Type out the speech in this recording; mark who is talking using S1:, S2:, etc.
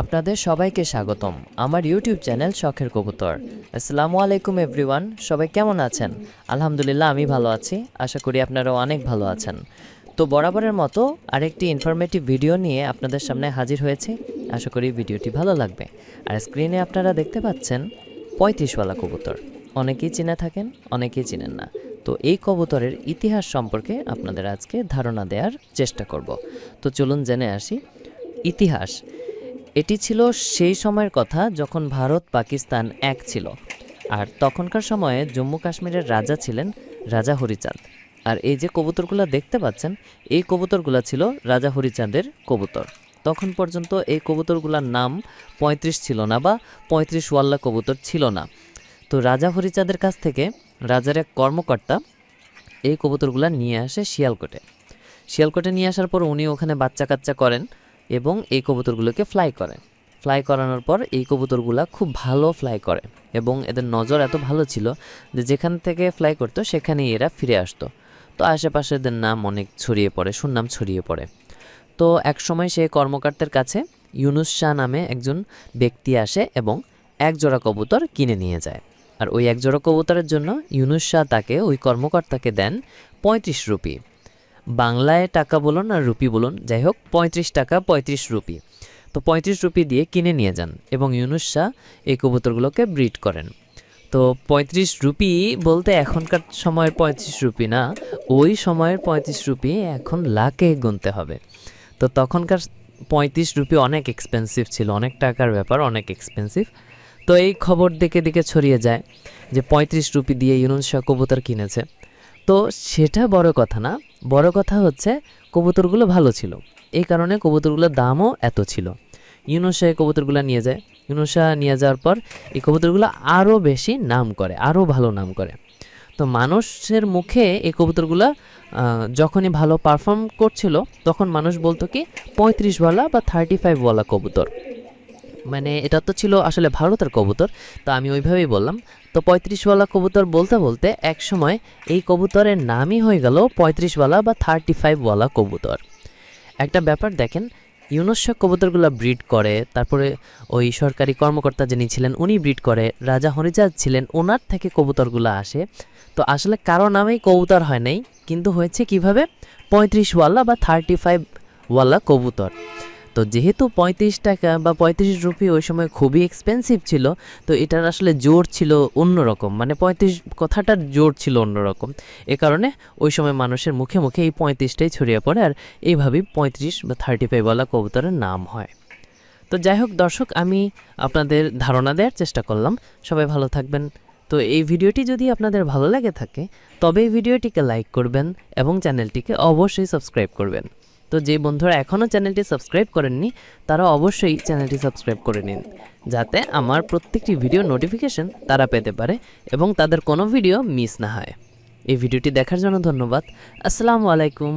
S1: আপনাদের সবাইকে স্বাগতম। আমার ইউটিউব চ্যানেল শখের কবুতর। আসসালামু আলাইকুম, এভরিওয়ান। সবাই কেমন আছেন? আলহামদুলিল্লাহ, আমি ভালো আছি। আশা করি আপনারাও অনেক ভালো আছেন। তো বরাবরের মতো আরেকটি ইনফরমেটিভ ভিডিও নিয়ে আপনাদের সামনে হাজির হয়েছে। আশা করি ভিডিওটি ভালো লাগবে। আর স্ক্রিনে আপনারা দেখতে পাচ্ছেন পঁয়ত্রিশওয়ালা কবুতর। অনেকেই চিনে থাকেন, অনেকেই চিনেন না। তো এই কবুতরের ইতিহাস সম্পর্কে আপনাদের আজকে ধারণা দেওয়ার চেষ্টা করব। তো চলুন জেনে আসি। ইতিহাস। এটি ছিল সেই সময়ের কথা যখন ভারত পাকিস্তান এক ছিল। আর তখনকার সময়ে জম্মু কাশ্মীরের রাজা ছিলেন রাজা হরিচাঁদ। আর এই যে কবুতরগুলো দেখতে পাচ্ছেন, এই কবুতরগুলো ছিল রাজা হরিচাঁদের কবুতর। তখন পর্যন্ত এই কবুতরগুলোর নাম পঁয়ত্রিশ ছিল না বা পঁয়ত্রিশ ওয়াল্লা কবুতর ছিল না। তো রাজা হরিচাঁদের কাছ থেকে রাজার এক কর্মকর্তা এই কবুতরগুলো নিয়ে আসে শিয়ালকোটে। শিয়ালকোটে নিয়ে আসার পর উনি ওখানে বাচ্চা কাচ্চা করেন। এবং এই কবুতরগুলোকে ফ্লাই করে। ফ্লাই করানোর পর এই কবুতরগুলো খুব ভালো ফ্লাই করে এবং এদের নজর এত ভালো ছিল যে যেখান থেকে ফ্লাই করতো সেখানেই এরা ফিরে আসতো। তো আশেপাশে এদের নাম অনেক ছড়িয়ে পড়ে সুনাম ছড়িয়ে পড়ে। তো এক সময় সে কর্মকর্তার কাছে ইউনুস শাহ নামে একজন ব্যক্তি আসে এবং এক জোড়া কবুতর কিনে নিয়ে যায়। আর ওই এক জোড়া কবুতরের জন্য ইউনুস শাহ তাকে, ওই কর্মকর্তাকে দেন পঁয়ত্রিশ রুপি। বাংলায় টাকা বলুন আর রুপি বলুন, যাই হোক, পঁয়ত্রিশ টাকা, পঁয়ত্রিশ রুপি। তো পঁয়ত্রিশ রুপি দিয়ে কিনে নিয়ে যান এবং ইউনুস শাহ এই কবুতরগুলোকে ব্রিড করেন। তো পঁয়ত্রিশ রুপি বলতে এখনকার সময়ের পঁয়ত্রিশ রুপি না, ওই সময়ের পঁয়ত্রিশ রুপি এখন লাখে গুনতে হবে। তো তখনকার পঁয়ত্রিশ রুপি অনেক এক্সপেন্সিভ ছিল, অনেক টাকার ব্যাপার, অনেক এক্সপেন্সিভ তো এই খবর দিকে দিকে ছড়িয়ে যায় যে পঁয়ত্রিশ রুপি দিয়ে ইউনুস শাহ কবুতর কিনেছে। তো সেটা বড় কথা না। বড় কথা হচ্ছে কবুতরগুলো ভালো ছিল। এই কারণে কবুতরগুলোর দামও এত ছিল। ইউনুসা এই কবুতরগুলো নিয়ে যায়। ইউনুসা নিয়ে যাওয়ার পর এই কবুতরগুলো আরও বেশি নাম করে, আরও ভালো নাম করে। তো মানুষের মুখে এই কবুতরগুলো যখনই ভালো পারফর্ম করছিল, তখন মানুষ বলতো কি, পঁয়ত্রিশওয়ালা বা থার্টি ফাইভওয়ালা কবুতর। মানে এটা তো ছিল আসলে ভারতের কবুতর, তো আমি ওইভাবেই বললাম। তো পঁয়ত্রিশওয়ালা কবুতর বলতে বলতে এক সময় এই কবুতরের নামই হয়ে গেল পঁয়ত্রিশওয়ালা বা থার্টি ফাইভওয়ালা কবুতর। একটা ব্যাপার দেখেন, ইউনুস কবুতরগুলো ব্রিড করে, তারপরে ওই সরকারি কর্মকর্তা যিনি ছিলেন উনি ব্রিড করে, রাজা হরিচাঁদ ছিলেন, ওনার থেকে কবুতরগুলো আসে। তো আসলে কারও নামেই কবুতর হয় নাই, কিন্তু হয়েছে কীভাবে? পঁয়ত্রিশওয়ালা বা থার্টি ফাইভ ওয়ালা কবুতর। তো যেহেতু পঁয়ত্রিশ টাকা বা পঁয়ত্রিশ রুপি ওই সময় খুবই এক্সপেন্সিভ ছিল, তো এটার আসলে জোর ছিল অন্যরকম। মানে পঁয়ত্রিশ কথাটার জোর ছিল অন্যরকম। এ কারণে ওই সময় মানুষের মুখে মুখে এই পঁয়ত্রিশটাই ছড়িয়ে পড়ে আর এইভাবেই পঁয়ত্রিশ বা থার্টি ফাইভওয়ালা কবুতরের নাম হয়। তো যাই হোক দর্শক, আমি আপনাদের ধারণা দেওয়ার চেষ্টা করলাম। সবাই ভালো থাকবেন। তো এই ভিডিওটি যদি আপনাদের ভালো লাগে থাকে, তবে এই ভিডিওটিকে লাইক করবেন এবং চ্যানেলটিকে অবশ্যই সাবস্ক্রাইব করবেন। তো যে বন্ধুরা এখনও চ্যানেলটি সাবস্ক্রাইব করেননি, তারা অবশ্যই চ্যানেলটি সাবস্ক্রাইব করে নিন, যাতে আমার প্রত্যেকটি ভিডিও নোটিফিকেশন তারা পেতে পারে এবং তাদের কোনো ভিডিও মিস না হয়। এই ভিডিওটি দেখার জন্য ধন্যবাদ। আসসালামু আলাইকুম।